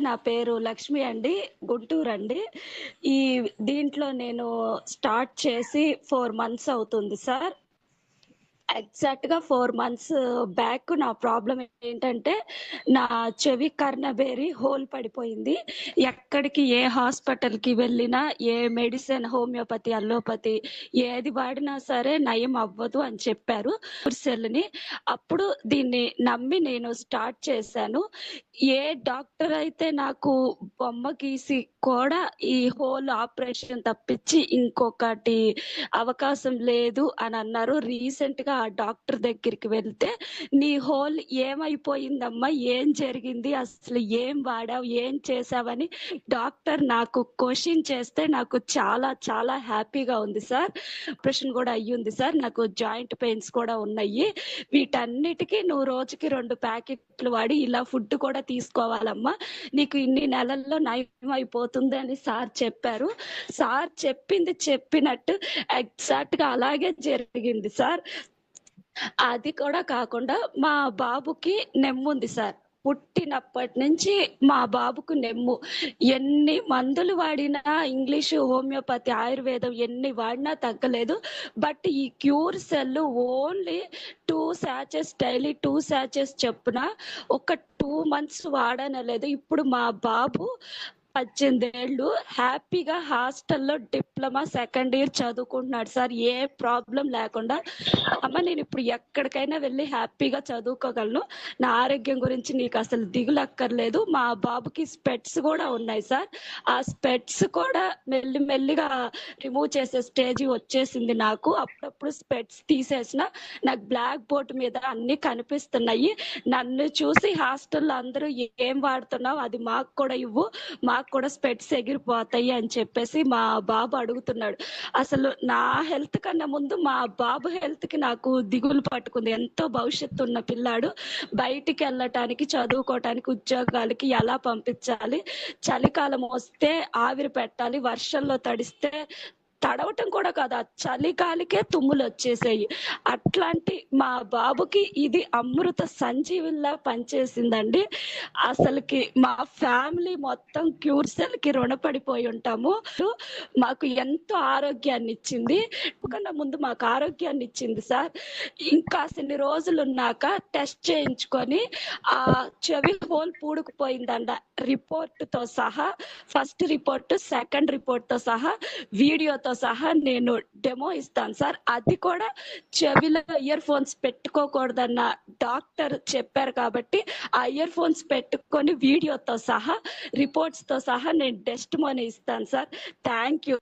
నా పేరు లక్ష్మి అండి గుంటూరు అండి. ఈ దీంట్లో నేను స్టార్ట్ చేసి ఫోర్ మంత్స్ అవుతుంది సార్. ఎగ్జాక్ట్గా ఫోర్ మంత్స్ బ్యాక్ నా ప్రాబ్లం ఏంటంటే నా చెవి కర్ణబేరి హోల్ పడిపోయింది. ఎక్కడికి ఏ హాస్పిటల్కి వెళ్ళినా ఏ మెడిసిన్ హోమియోపతి అల్లోపతి ఏది వాడినా సరే నయం అవ్వదు అని చెప్పారు సెల్ని అప్పుడు దీన్ని నమ్మి నేను స్టార్ట్ చేశాను. ఏ డాక్టర్ అయితే నాకు బొమ్మ గీసి కూడా ఈ హోల్ ఆపరేషన్ తప్పించి ఇంకొకటి అవకాశం లేదు అని అన్నారు. రీసెంట్గా డాక్టర్ దగ్గరికి వెళ్తే నీ హోల్ ఏమైపోయిందమ్మా? ఏం జరిగింది? అసలు ఏం వాడావు? ఏం చేసావని డాక్టర్ నాకు క్వశ్చన్ చేస్తే నాకు చాలా చాలా హ్యాపీగా ఉంది సార్. ఆపరేషన్ కూడా అయ్యింది సార్. నాకు జాయింట్ పెయిన్స్ కూడా ఉన్నాయి. వీటన్నిటికీ నువ్వు రోజుకి రెండు ప్యాకెట్లు వాడి ఇలా ఫుడ్ కూడా తీసుకోవాలమ్మా. నీకు ఇన్ని నెలల్లో నయం అయిపోతుంది అని సార్ చెప్పారు. సార్ చెప్పింది చెప్పినట్టు ఎగ్జాక్ట్గా అలాగే జరిగింది సార్. అది కూడా కాకుండా మా బాబుకి నెమ్ముంది సార్. పుట్టినప్పటి నుంచి మా బాబుకు నెమ్ము. ఎన్ని మందులు వాడినా ఇంగ్లీషు హోమియోపతి ఆయుర్వేదం ఎన్ని వాడినా తగ్గలేదు. బట్ ఈ cure cell only two Sachs daily two Sachs చెప్పిన ఒక టూ మంత్స్ వాడనలేదు. ఇప్పుడు మా బాబు పద్దెనిమిదేళ్ళు హ్యాపీగా హాస్టల్లో డిప్లొమా సెకండ్ ఇయర్ చదువుకుంటున్నాడు సార్. ఏ ప్రాబ్లం లేకుండా అమ్మ నేను ఇప్పుడు ఎక్కడికైనా వెళ్ళి హ్యాపీగా చదువుకోగలను. నా ఆరోగ్యం గురించి నీకు అసలు దిగులు అక్కర్లేదు మా బాబుకి స్పెట్స్ కూడా ఉన్నాయి సార్. ఆ స్పెట్స్ కూడా మెల్లి మెల్లిగా రిమూవ్ చేసే స్టేజ్ వచ్చేసింది నాకు. అప్పుడప్పుడు స్పెట్స్ తీసేసిన నాకు బ్లాక్ బోర్డ్ మీద అన్ని కనిపిస్తున్నాయి. నన్ను చూసి హాస్టల్లో అందరూ ఏం వాడుతున్నావు? అది మాకు కూడా ఇవ్వు. మాకు కూడా స్పెట్స్ ఎగిరిపోతాయి అని చెప్పేసి మా బాబు అడుగుతున్నాడు. అసలు నా హెల్త్ కన్నా ముందు మా బాబు హెల్త్కి నాకు దిగులు పట్టుకుంది. ఎంతో భవిష్యత్తు ఉన్న పిల్లాడు. బయటికి వెళ్ళటానికి చదువుకోవటానికి ఉద్యోగాలకి ఎలా పంపించాలి? చలికాలం వస్తే ఆవిరి పెట్టాలి. వర్షంలో తడిస్తే తడవటం కూడా కాదు. ఆ చలికాలికే తుమ్ములు వచ్చేసాయి. అట్లాంటి మా బాబుకి ఇది అమృత సంజీవిలా పనిచేసిందండి. అసలుకి మా ఫ్యామిలీ మొత్తం క్యూర్సెల్కి రుణపడిపోయి ఉంటాము. మాకు ఎంతో ఆరోగ్యాన్ని ఇచ్చింది. కన్నా ముందు మాకు ఆరోగ్యాన్ని ఇచ్చింది సార్. ఇంకా కొన్ని రోజులు ఉన్నాక టెస్ట్ చేయించుకొని ఆ చెవి హోల్ పూడుకుపోయిందంట రిపోర్ట్తో సహా. ఫస్ట్ రిపోర్ట్ సెకండ్ రిపోర్ట్తో సహా. వీడియో వీడియోతో సహా నేను డెమో ఇస్తాను. సార్ అది కూడా చెవిలో ఇయర్ ఫోన్స్ పెట్టుకోకూడదన్న డాక్టర్ చెప్పారు కాబట్టి ఆ ఇయర్ ఫోన్స్ పెట్టుకొని వీడియోతో సహా రిపోర్ట్స్తో సహా నేను డెస్ట్ మోని ఇస్తాను సార్. Thank you.